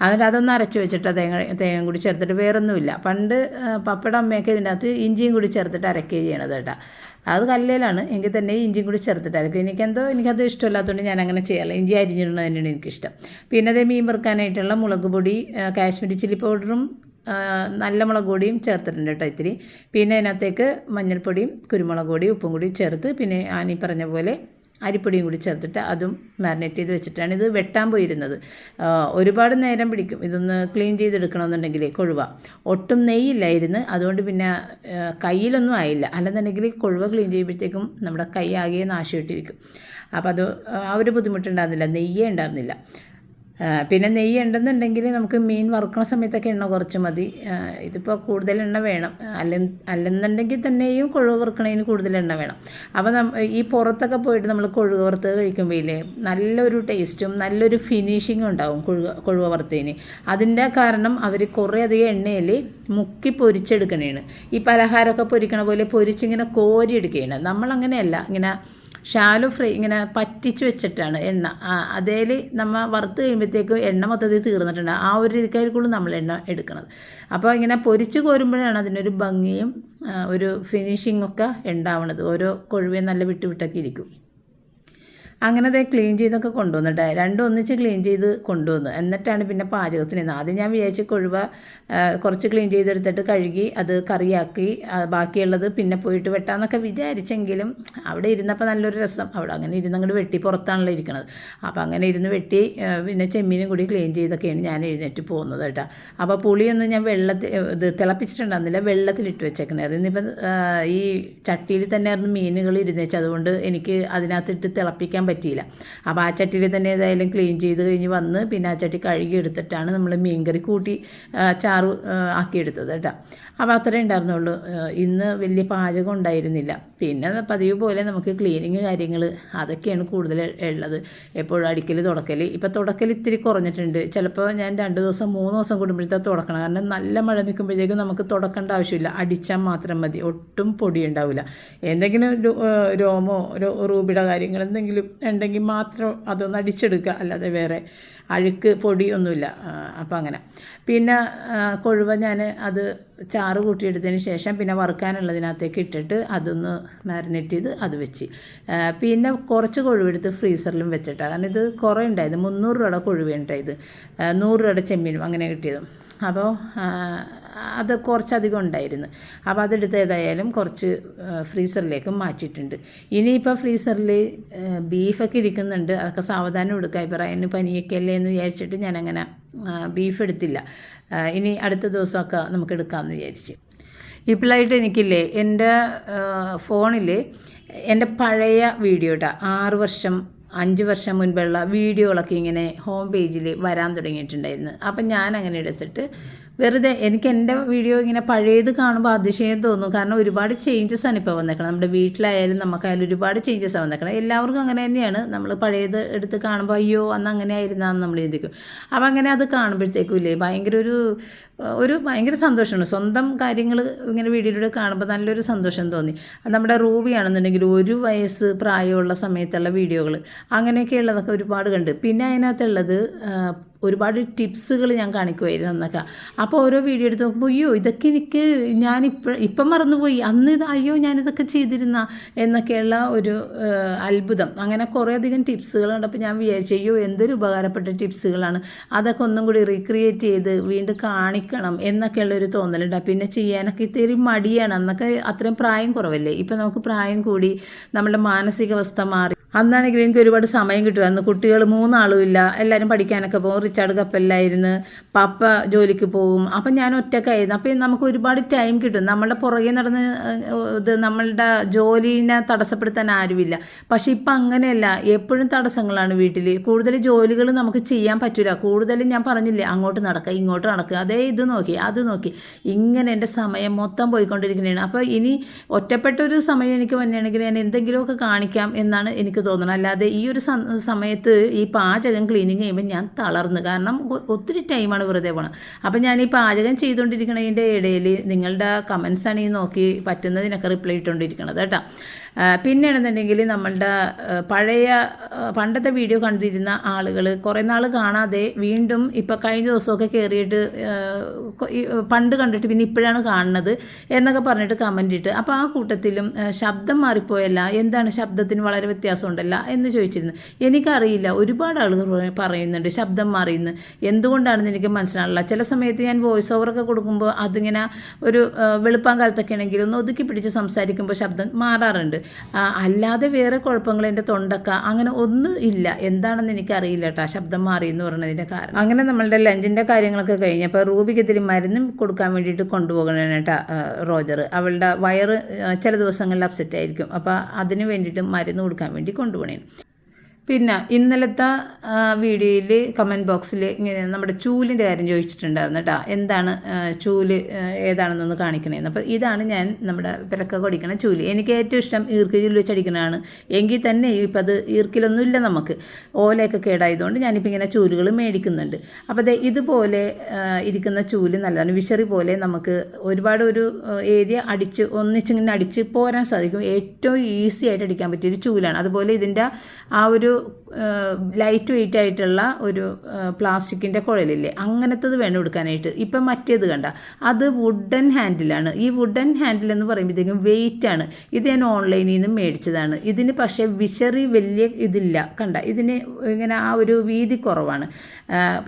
എന്നിട്ട് അതൊന്ന് അരച്ച് വെച്ചിട്ട് തേങ്ങ തേങ്ങ കൂടി ചേർത്തിട്ട് വേറൊന്നുമില്ല. പണ്ട് ആ, പപ്പയുടെ അമ്മയൊക്കെ ഇതിനകത്ത് ഇഞ്ചിയും കൂടി ചേർത്തിട്ട് അരക്കുകയും ചെയ്യണത് കേട്ടോ. അത് കല്ലേലാണ്. എങ്കിൽ തന്നെ ഇഞ്ചിയും കൂടി ചേർത്തിട്ട് ചേർത്തിട്ടായിരിക്കും എനിക്കെന്തോ എനിക്കത് ഇഷ്ടമില്ലാത്തതുകൊണ്ട് ഞാൻ അങ്ങനെ ചെയ്യാറില്ല. ഇഞ്ചി അരിഞ്ഞിടുന്നത് തന്നെയാണ് എനിക്കിഷ്ടം. പിന്നെ അതേ മീൻ വറുക്കാനായിട്ടുള്ള മുളക് പൊടി കാശ്മീരി ചില്ലി പൗഡറും നല്ല മുളക് പൊടിയും ചേർത്തിട്ടുണ്ട് കേട്ടോ ഇത്തിരി. പിന്നെ അതിനകത്തേക്ക് മഞ്ഞൾപ്പൊടിയും കുരുമുളക് പൊടിയും ഉപ്പും കൂടി ചേർത്ത് പിന്നെ ആനി പറഞ്ഞ പോലെ അരിപ്പൊടിയും കൂടി ചേർത്തിട്ട് അതും മാരിനേറ്റ് ചെയ്ത് വെച്ചിട്ടാണ് ഇത് വെട്ടാൻ പോയിരുന്നത്. ഒരുപാട് നേരം പിടിക്കും. ഇതൊന്ന് ക്ലീൻ ചെയ്തെടുക്കണമെന്നുണ്ടെങ്കിൽ കൊഴുവ. ഒട്ടും നെയ്യില്ലായിരുന്നു. അതുകൊണ്ട് പിന്നെ കയ്യിലൊന്നും ആയില്ല. അല്ലെന്നുണ്ടെങ്കിൽ കൊഴുവ ക്ലീൻ ചെയ്യുമ്പോഴത്തേക്കും നമ്മുടെ കൈ ആകെ നാശമായിട്ടിരിക്കും അപ്പോൾ അത് ആ ഒരു ബുദ്ധിമുട്ടുണ്ടായിരുന്നില്ല. നെയ്യേ ഉണ്ടായിരുന്നില്ല. പിന്നെ നെയ്യ് ഉണ്ടെന്നുണ്ടെങ്കിൽ നമുക്ക് മീൻ വറുക്കണ സമയത്തൊക്കെ എണ്ണ കുറച്ച് മതി. ഇതിപ്പോൾ കൂടുതൽ എണ്ണ വേണം. അല്ല അല്ലെന്നുണ്ടെങ്കിൽ തന്നെയും കൊഴുവ് വറുക്കണതിന് കൂടുതൽ എണ്ണ വേണം. അപ്പോൾ നം ഈ പുറത്തൊക്കെ പോയിട്ട് നമ്മൾ കൊഴുവ വറുത്ത് കഴിക്കുമ്പോൾ ഇല്ലേ നല്ലൊരു ടേസ്റ്റും നല്ലൊരു ഫിനിഷിങ്ങും ഉണ്ടാവും കൊഴുവ കൊഴുവ വറുത്തതിന്. അതിന്റെ കാരണം അവർ കുറേ അധികം എണ്ണയിൽ മുക്കി പൊരിച്ചെടുക്കണേണ്. ഈ പലഹാരമൊക്കെ പൊരിക്കണ പോലെ പൊരിച്ചിങ്ങനെ കോരി എടുക്കുകയാണ് നമ്മളങ്ങനെയല്ല. ഇങ്ങനെ ഷാലോ ഫ്രൈ ഇങ്ങനെ പറ്റിച്ച് വെച്ചിട്ടാണ് എണ്ണ. അതേൽ നമ്മൾ വറുത്ത് കഴിയുമ്പോഴത്തേക്കും എണ്ണ മൊത്തത്തിൽ തീർന്നിട്ടുണ്ട്. ആ ഒരു രീതിക്കായിരിക്കും നമ്മൾ എണ്ണ എടുക്കുന്നത് അപ്പോൾ ഇങ്ങനെ പൊരിച്ച് കോരുമ്പോഴാണ് അതിനൊരു ഭംഗിയും ഒരു ഫിനിഷിങ്ങൊക്കെ ഉണ്ടാവുന്നത് ഓരോ കൊഴുവയും നല്ല വിട്ടുവിട്ടൊക്കെ ഇരിക്കും. അങ്ങനെ അതേ ക്ലീൻ ചെയ്തൊക്കെ കൊണ്ടുവന്നിട്ട്. രണ്ടും ഒന്നിച്ച് ക്ലീൻ ചെയ്ത് കൊണ്ടുവന്നു. എന്നിട്ടാണ് പിന്നെ പാചകത്തിന് ആദ്യം ഞാൻ വിചാരിച്ച് കൊഴുവ കുറച്ച് ക്ലീൻ ചെയ്തെടുത്തിട്ട് കഴുകി അത് കറിയാക്കി ബാക്കിയുള്ളത് പിന്നെ പോയിട്ട് വെട്ടാന്നൊക്കെ വിചാരിച്ചെങ്കിലും അവിടെ ഇരുന്നപ്പോൾ നല്ലൊരു രസം. അവിടെ അങ്ങനെ ഇരുന്ന് അങ്ങോട്ട് വെട്ടി പുറത്താണല്ലോ ഇരിക്കുന്നത് അപ്പോൾ അങ്ങനെ ഇരുന്ന് വെട്ടി പിന്നെ ചെമ്മീനും കൂടി ക്ലീൻ ചെയ്തൊക്കെയാണ് ഞാൻ എഴുന്നേറ്റ് പോകുന്നത് കേട്ടോ. അപ്പോൾ പുളിയൊന്നും ഞാൻ വെള്ളത്തിൽ ഇത് തിളപ്പിച്ചിട്ടുണ്ടായിരുന്നില്ല. വെള്ളത്തിലിട്ട് വെച്ചേക്കണേ. അതിന്നിപ്പം ഈ ചട്ടിയിൽ തന്നെയായിരുന്നു മീനുകൾ ഇരുന്നേച്ചത്. അതുകൊണ്ട് എനിക്ക് അതിനകത്തിട്ട് തിളപ്പിക്കാൻ പറ്റിയില്ല. അപ്പോൾ ആ ചട്ടിയിൽ തന്നെ ഏതായാലും ക്ലീൻ ചെയ്ത് കഴിഞ്ഞ് വന്ന് പിന്നെ ആ ചട്ടി കഴുകി എടുത്തിട്ടാണ് നമ്മൾ മീൻകറി കൂട്ടി ചാറ് ആക്കിയെടുത്തത് കേട്ടോ. അപ്പോൾ അത്രേ ഉണ്ടായിരുന്നുള്ളൂ. ഇന്ന് വലിയ പാചകം ഉണ്ടായിരുന്നില്ല. പിന്നെ പതിവ് പോലെ നമുക്ക് ക്ലീനിങ് കാര്യങ്ങൾ അതൊക്കെയാണ് കൂടുതൽ ഉള്ളത്. എപ്പോഴും അടിക്കൽ തുടക്കൽ ഇപ്പോൾ തുടക്കൽ ഇത്തിരി കുറഞ്ഞിട്ടുണ്ട്. ചിലപ്പോൾ ഞാൻ രണ്ട് ദിവസം മൂന്ന് ദിവസം കൂടുമ്പോഴത്തെ തുടക്കണം. കാരണം നല്ല മഴ നിൽക്കുമ്പോഴത്തേക്കും നമുക്ക് തുടക്കേണ്ട ആവശ്യമില്ല. അടിച്ചാൽ മാത്രം മതി. ഒട്ടും പൊടി ഉണ്ടാവില്ല. എന്തെങ്കിലും രോമോ റൂബിയുടെ കാര്യങ്ങൾ എന്തെങ്കിലും ഉണ്ടെങ്കിൽ മാത്രം അതൊന്ന് അടിച്ചെടുക്കുക. അല്ലാതെ വേറെ അഴുക്ക് പൊടിയൊന്നുമില്ല അപ്പം അങ്ങനെ. പിന്നെ കൊഴുവ ഞാൻ അത് ചാറ് കൂട്ടിയെടുത്തതിന് ശേഷം പിന്നെ വറുക്കാനുള്ളതിനകത്തേക്ക് ഇട്ടിട്ട് അതൊന്ന് മാരിനേറ്റ് ചെയ്ത് അത് വെച്ച്. പിന്നെ കുറച്ച് കൊഴുവെടുത്ത് ഫ്രീസറിലും വെച്ചിട്ടാണ് കാരണം ഇത് കുറേ ഉണ്ടായത് മുന്നൂറ് രൂപയുടെ കൊഴുവേണ്ട ഇത്. നൂറ് രൂപയുടെ ചെമ്മീനും അങ്ങനെ കിട്ടിയതും. അപ്പോൾ അത് കുറച്ചധികം ഉണ്ടായിരുന്നു. അപ്പോൾ അതെടുത്ത് ഏതായാലും കുറച്ച് ഫ്രീസറിലേക്കും മാറ്റിയിട്ടുണ്ട്. ഇനിയിപ്പോൾ ഫ്രീസറിൽ ബീഫൊക്കെ ഇരിക്കുന്നുണ്ട്. അതൊക്കെ സാവധാനം എടുക്കുക ഇപ്പോൾ റയന് പനിയൊക്കെ അല്ലേ എന്ന് വിചാരിച്ചിട്ട് ഞാനങ്ങനെ ബീഫ് എടുത്തില്ല. ഇനി അടുത്ത ദിവസമൊക്കെ നമുക്ക് എടുക്കാമെന്ന് വിചാരിച്ച്. ഇപ്പോഴായിട്ട് എനിക്കില്ലേ എന്റെ ഫോണിൽ എന്റെ പഴയ വീഡിയോ ആറ് വർഷം അഞ്ച് വർഷം മുൻപുള്ള വീഡിയോകളൊക്കെ ഇങ്ങനെ ഹോം പേജിൽ വരാൻ തുടങ്ങിയിട്ടുണ്ടായിരുന്നു. അപ്പം ഞാൻ അങ്ങനെ എടുത്തിട്ട് വെറുതെ എനിക്ക് എന്റെ വീഡിയോ ഇങ്ങനെ പഴയത് കാണുമ്പോൾ അതിശയം തോന്നും. കാരണം ഒരുപാട് ചേഞ്ചസ് ആണ് ഇപ്പോൾ വന്നേക്കണം നമ്മുടെ വീട്ടിലായാലും നമുക്കായാലും ഒരുപാട് ചേഞ്ചസ് വന്നേക്കണം എല്ലാവർക്കും അങ്ങനെ തന്നെയാണ്. നമ്മൾ പഴയത് എടുത്ത് കാണുമ്പോൾ അയ്യോ അന്ന് അങ്ങനെ ആയിരുന്നാന്ന് നമ്മൾ ചിന്തിക്കും. അപ്പോൾ അങ്ങനെ അത് കാണുമ്പോഴത്തേക്കും ഇല്ലേ ഭയങ്കര ഒരു ഒരു ഭയങ്കര സന്തോഷമാണ്. സ്വന്തം കാര്യങ്ങൾ ഇങ്ങനെ വീഡിയോയിലൂടെ കാണുമ്പോൾ നല്ലൊരു സന്തോഷം തോന്നി. നമ്മുടെ നമ്മുടെ റൂബിയാണെന്നുണ്ടെങ്കിൽ ഒരു വയസ്സ് പ്രായമുള്ള സമയത്തുള്ള വീഡിയോകൾ അങ്ങനെയൊക്കെയുള്ളതൊക്കെ ഒരുപാട് കണ്ട്. പിന്നെ അതിനകത്തുള്ളത് ഒരുപാട് ടിപ്സുകൾ ഞാൻ കാണിക്കുമായിരുന്നു അന്നൊക്കെ. അപ്പോൾ ഓരോ വീഡിയോ എടുത്ത് നോക്കുമ്പോൾ അയ്യോ ഇതൊക്കെ എനിക്ക് ഞാനിപ്പോൾ ഇപ്പം മറന്നുപോയി. അന്ന് ഇത് അയ്യോ ഞാനിതൊക്കെ ചെയ്തിരുന്ന എന്നൊക്കെയുള്ള ഒരു അത്ഭുതം. അങ്ങനെ കുറേയധികം ടിപ്സുകൾ കണ്ടപ്പോൾ ഞാൻ വിചാരിച്ചു അയ്യോ എന്തൊരു ഉപകാരപ്പെട്ട ടിപ്സുകളാണ്. അതൊക്കെ ഒന്നും കൂടി റീക്രിയേറ്റ് ചെയ്ത് വീണ്ടും കാണിക്കണം എന്നൊക്കെയുള്ള ഒരു തോന്നലുണ്ട്. പിന്നെ ചെയ്യാനൊക്കെ ഇത്തിരി മടിയാണ്. എന്നൊക്കെ അത്രയും പ്രായം കുറവല്ലേ? ഇപ്പം നമുക്ക് പ്രായം കൂടി നമ്മുടെ മാനസികാവസ്ഥ മാറി അന്നാണെങ്കിൽ എനിക്ക് ഒരുപാട് സമയം കിട്ടും. അന്ന് കുട്ടികൾ മൂന്നാളും ഇല്ല. എല്ലാവരും പഠിക്കാനൊക്കെ പോകും. റിച്ചാർഡ് കപ്പലിലായിരുന്നു. പപ്പ ജോലിക്ക് പോകും. അപ്പം ഞാൻ ഒറ്റക്കായിരുന്നു അപ്പോൾ നമുക്ക് ഒരുപാട് ടൈം കിട്ടും. നമ്മളുടെ പുറകെ നടന്ന് ഇത് നമ്മളുടെ ജോലിനെ തടസ്സപ്പെടുത്താൻ ആരുമില്ല. പക്ഷേ ഇപ്പം അങ്ങനെയല്ല. എപ്പോഴും തടസ്സങ്ങളാണ് വീട്ടിൽ കൂടുതൽ ജോലികൾ നമുക്ക് ചെയ്യാൻ പറ്റില്ല കൂടുതലും ഞാൻ പറഞ്ഞില്ലേ അങ്ങോട്ട് നടക്കുക ഇങ്ങോട്ട് നടക്കുക അതേ ഇത് നോക്കി അത് നോക്കി. ഇങ്ങനെ എന്റെ സമയം മൊത്തം പോയിക്കൊണ്ടിരിക്കുന്നതാണ്. അപ്പോൾ ഇനി ഒറ്റപ്പെട്ട ഒരു സമയം എനിക്ക് വന്നിട്ടുണ്ടെങ്കിൽ ഞാൻ എന്തെങ്കിലുമൊക്കെ കാണിക്കാം എന്നാണ് എനിക്ക് എനിക്ക് തോന്നണം. അല്ലാതെ ഈ ഒരു സമയത്ത് ഈ പാചകം ക്ലീനിങ് ചെയ്യുമ്പോൾ ഞാൻ തളർന്നു. കാരണം ഒത്തിരി ടൈമാണ് വെറുതെ പോകണം അപ്പം ഞാൻ ഈ പാചകം ചെയ്തുകൊണ്ടിരിക്കുന്നതിന്റെ ഇടയിൽ നിങ്ങളുടെ കമൻസ് ആണ് ഈ നോക്കി പറ്റുന്നതിനൊക്കെ റിപ്ലൈ ഇട്ടുകൊണ്ടിരിക്കണത് കേട്ടോ. പിന്നെയാണെന്നുണ്ടെങ്കിൽ നമ്മളുടെ പഴയ പണ്ടത്തെ വീഡിയോ കണ്ടിരുന്ന ആളുകൾ കുറേ നാൾ കാണാതെ വീണ്ടും ഇപ്പോൾ കഴിഞ്ഞ ദിവസമൊക്കെ കയറിയിട്ട് പണ്ട് കണ്ടിട്ട് പിന്നെ ഇപ്പോഴാണ് കാണുന്നത് എന്നൊക്കെ പറഞ്ഞിട്ട് കമന്റ് ഇട്ട്. അപ്പോൾ ആ കൂട്ടത്തിലും ശബ്ദം മാറിപ്പോയല്ല എന്താണ് ശബ്ദത്തിന് വളരെ വ്യത്യാസമുണ്ടല്ല എന്ന് ചോദിച്ചിരുന്നു. എനിക്കറിയില്ല ഒരുപാട് ആളുകൾ പറയുന്നുണ്ട് ശബ്ദം മാറിയെന്ന്. എന്തുകൊണ്ടാണെന്ന് എനിക്ക് മനസ്സിലാവില്ല ചില സമയത്ത് ഞാൻ വോയിസ് ഓവറൊക്കെ കൊടുക്കുമ്പോൾ അതിങ്ങനെ ഒരു വെളുപ്പാൻ കാലത്തൊക്കെ ആണെങ്കിൽ ഒന്ന് ഒതുക്കി പിടിച്ച് സംസാരിക്കുമ്പോൾ ശബ്ദം മാറാറുണ്ട്. അല്ലാതെ വേറെ കുഴപ്പങ്ങൾ എന്റെ തൊണ്ടക്ക അങ്ങനെ ഒന്നും ഇല്ല. എന്താണെന്ന് എനിക്കറിയില്ല കേട്ടോ ശബ്ദം മാറി എന്ന് പറയുന്നതിന്റെ കാരണം. അങ്ങനെ നമ്മളുടെ ലഞ്ചിന്റെ കാര്യങ്ങളൊക്കെ കഴിഞ്ഞപ്പോൾ റൂബിക്ക് ഇത്തിരി മരുന്നും കൊടുക്കാൻ വേണ്ടിയിട്ട് കൊണ്ടുപോകണേ കേട്ടോ റോജർ അവളുടെ വയറ് ചില ദിവസങ്ങളിൽ അപ്സെറ്റ് ആയിരിക്കും അപ്പോൾ അതിന് വേണ്ടിയിട്ട് മരുന്ന് കൊടുക്കാൻ വേണ്ടി കൊണ്ടുപോകണേ പിന്നെ ഇന്നലത്തെ വീഡിയോയിൽ കമന്റ് ബോക്സിൽ ഇങ്ങനെ നമ്മുടെ ചൂലിന്റെ കാര്യം ചോദിച്ചിട്ടുണ്ടായിരുന്നു കേട്ടോ എന്താണ് ചൂൽ ഏതാണെന്നൊന്ന് കാണിക്കണേന്ന്. അപ്പോൾ ഇതാണ് ഞാൻ നമ്മുടെ പിറക്ക കൊടിക്കണ ചൂൽ. എനിക്ക് ഏറ്റവും ഇഷ്ടം ഈർക്കിൽ ചൂൽ വെച്ച് അടിക്കണതാണ് എങ്കിൽ തന്നെ ഇപ്പം അത് ഈർക്കിലൊന്നുമില്ല നമുക്ക്. ഓലയൊക്കെ കേടായതുകൊണ്ട് ഞാനിപ്പോൾ ഇങ്ങനെ ചൂലുകൾ മേടിക്കുന്നുണ്ട്. അപ്പോൾ ദേ ഇതുപോലെ ഇരിക്കുന്ന ചൂൽ നല്ലതാണ്. വിഷറി പോലെ നമുക്ക് ഒരുപാട് ഒരു ഏരിയ അടിച്ച് ഒന്നിച്ചിങ്ങനെ അടിച്ച് പോരാൻ സാധിക്കും. ഏറ്റവും ഈസി ആയിട്ട് അടിക്കാൻ പറ്റിയൊരു ചൂലാണ്. അതുപോലെ ഇതിന്റെ ആ ഒരു ഒരു ലൈറ്റ് വെയിറ്റ് ആയിട്ടുള്ള ഒരു പ്ലാസ്റ്റിക്കിന്റെ കുഴലില്ലേ? അങ്ങനത്തത് വേണം എടുക്കാനായിട്ട്. ഇപ്പം മറ്റേത് കണ്ട അത് വുഡൻ ഹാൻഡിലാണ് ഈ വുഡൻ ഹാൻഡിൽ എന്ന് പറയുമ്പോഴത്തേക്കും വെയിറ്റ് ആണ്. ഇത് ഞാൻ ഓൺലൈനിൽ നിന്ന് മേടിച്ചതാണ്. ഇതിന് പക്ഷേ വിഷറി വലിയ ഇതില്ല. കണ്ട ഇതിന് ഇങ്ങനെ ആ ഒരു വീതി കുറവാണ്.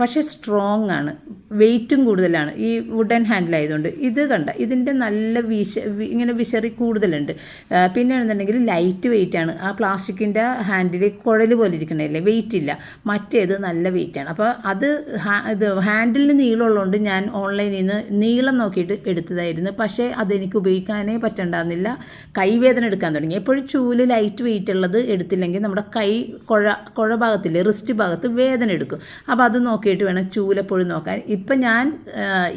പക്ഷേ സ്ട്രോങ് ആണ്. വെയിറ്റും കൂടുതലാണ്. ഈ വുഡൻ ഹാൻഡിലായതുകൊണ്ട് ഇത് കണ്ട ഇതിന്റെ നല്ല വിഷ ഇങ്ങനെ വിശറി കൂടുതലുണ്ട്. പിന്നെ ആണെന്നുണ്ടെങ്കിൽ ലൈറ്റ് വെയിറ്റ് ആണ്. ആ പ്ലാസ്റ്റിക്കിന്റെ ഹാൻഡിൽ കുഴൽ പോലെ ഇരിക്കണല്ലേ വെയിറ്റ് ഇല്ല. മറ്റേത് നല്ല വെയിറ്റാണ് അപ്പോൾ അത് ഇത് ഹാൻഡിലിന് നീളമുള്ളതുകൊണ്ട് ഞാൻ ഓൺലൈനിൽ നിന്ന് നീളം നോക്കിയിട്ട് എടുത്തതായിരുന്നു. പക്ഷേ അതെനിക്ക് ഉപയോഗിക്കാനേ പറ്റണ്ടായിരുന്നില്ല. കൈവേദന എടുക്കാൻ തുടങ്ങി. എപ്പോഴും ചൂൽ ലൈറ്റ് വെയിറ്റ് ഉള്ളത് എടുത്തില്ലെങ്കിൽ നമ്മുടെ കൈ കുഴ കുഴ ഭാഗത്തില്ലേ റിസ്റ്റ് ഭാഗത്ത് വേദന എടുക്കും. അപ്പോൾ അത് നോക്കിയിട്ട് വേണം ചൂലെപ്പോഴും നോക്കാൻ. ഇപ്പം ഞാൻ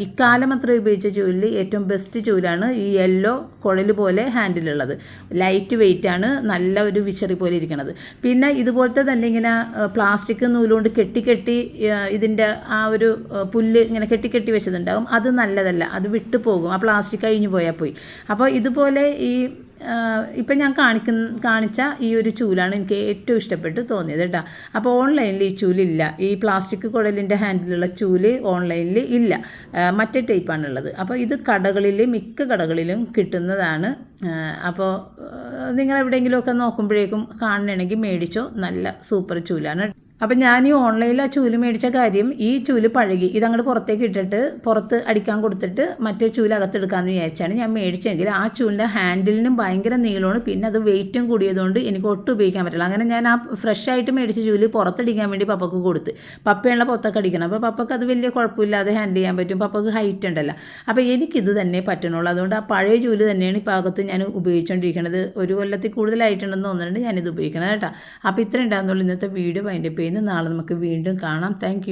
ഇക്കാലം അത്ര ഉപയോഗിച്ച ചൂലിൽ ഏറ്റവും ബെസ്റ്റ് ചൂലാണ് ഈ യെല്ലോ കുഴൽ പോലെ ഹാൻഡിലുള്ളത് ലൈറ്റ് വെയിറ്റ് ആണ് നല്ല ഒരു വിശറി പോലെ ഇരിക്കണത്. പിന്നെ ഇതുപോലത്തെ തന്നെ ഇങ്ങനെ പ്ലാസ്റ്റിക് നൂലുകൊണ്ട് കെട്ടി കെട്ടി ആ, ഇതിന്റെ ആ ഒരു പുല്ല് ഇങ്ങനെ കെട്ടി കെട്ടി വെച്ചതുണ്ടാകും. അത് നല്ലതല്ല. അത് വിട്ടു പോകും. ആ പ്ലാസ്റ്റിക് കഴിഞ്ഞു പോയാൽ പോയി. അപ്പോൾ ഇതുപോലെ ഈ ഇപ്പം ഞാൻ കാണിക്കുന്ന കാണിച്ച ഈ ഒരു ചൂലാണ് എനിക്ക് ഏറ്റവും ഇഷ്ടപ്പെട്ട് തോന്നിയത് കേട്ടോ അപ്പോൾ ഓൺലൈനിൽ ഈ ചൂലില്ല. ഈ പ്ലാസ്റ്റിക് കുടലിന്റെ ഹാൻഡിലുള്ള ചൂൽ ഓൺലൈനിൽ ഇല്ല. മറ്റേ ടൈപ്പാണുള്ളത് അപ്പോൾ ഇത് കടകളിൽ മിക്ക കടകളിലും കിട്ടുന്നതാണ്. അപ്പോൾ നിങ്ങൾ എവിടെയെങ്കിലുമൊക്കെ നോക്കുമ്പോഴേക്കും കാണണമെങ്കിൽ മേടിച്ചോ. നല്ല സൂപ്പർ ചൂലാണ്. അപ്പം ഞാൻ ഈ ഓൺലൈനിൽ ആ ചൂൽ മേടിച്ച കാര്യം ഈ ചൂൽ പഴകി. ഇതങ്ങോട്ട് പുറത്തേക്ക് ഇട്ടിട്ട് പുറത്ത് അടിക്കാൻ കൊടുത്തിട്ട് മറ്റേ ചൂൽ അകത്തെടുക്കാമെന്ന് വിചാരിച്ചാണ് ഞാൻ മേടിച്ചെങ്കിൽ ആ ചൂലിന്റെ ഹാൻഡിലിനും ഭയങ്കര നീളമാണ്. പിന്നെ അത് വെയിറ്റും കൂടിയതുകൊണ്ട് എനിക്ക് ഒട്ടും ഉപയോഗിക്കാൻ പറ്റില്ല. അങ്ങനെ ഞാൻ ആ ഫ്രഷ് ആയിട്ട് മേടിച്ച ചൂൽ പുറത്തടിക്കാൻ വേണ്ടി പപ്പക്ക് കൊടുത്ത്. പപ്പയുള്ള പുറത്തൊക്കെ അടിക്കണം അപ്പോൾ പപ്പക്ക് അത് വലിയ കുഴപ്പമില്ലാതെ ഹാൻഡിൽ ചെയ്യാൻ പറ്റും. പപ്പക്ക് ഹൈറ്റ് ഉണ്ടല്ലോ. അപ്പോൾ എനിക്കിത് തന്നെ പറ്റണുള്ളൂ. അതുകൊണ്ട് ആ പഴയ ചൂൽ തന്നെയാണ് ഇപ്പോൾ അകത്ത് ഞാൻ ഉപയോഗിച്ചുകൊണ്ടിരിക്കുന്നത് ഒരു കൊല്ലത്തിൽ കൂടുതലായിട്ടുണ്ടെന്ന് തോന്നുന്നുണ്ട് ഞാനിത് ഉപയോഗിക്കണം കേട്ടോ. അപ്പോൾ ഇത്ര ഉണ്ടാകുന്നുള്ളൂ ഇന്നത്തെ വീഡിയോ. വൈൻഡപ്പ് ചെയ്യുന്നു നാളെ നമുക്ക് വീണ്ടും കാണാം. താങ്ക്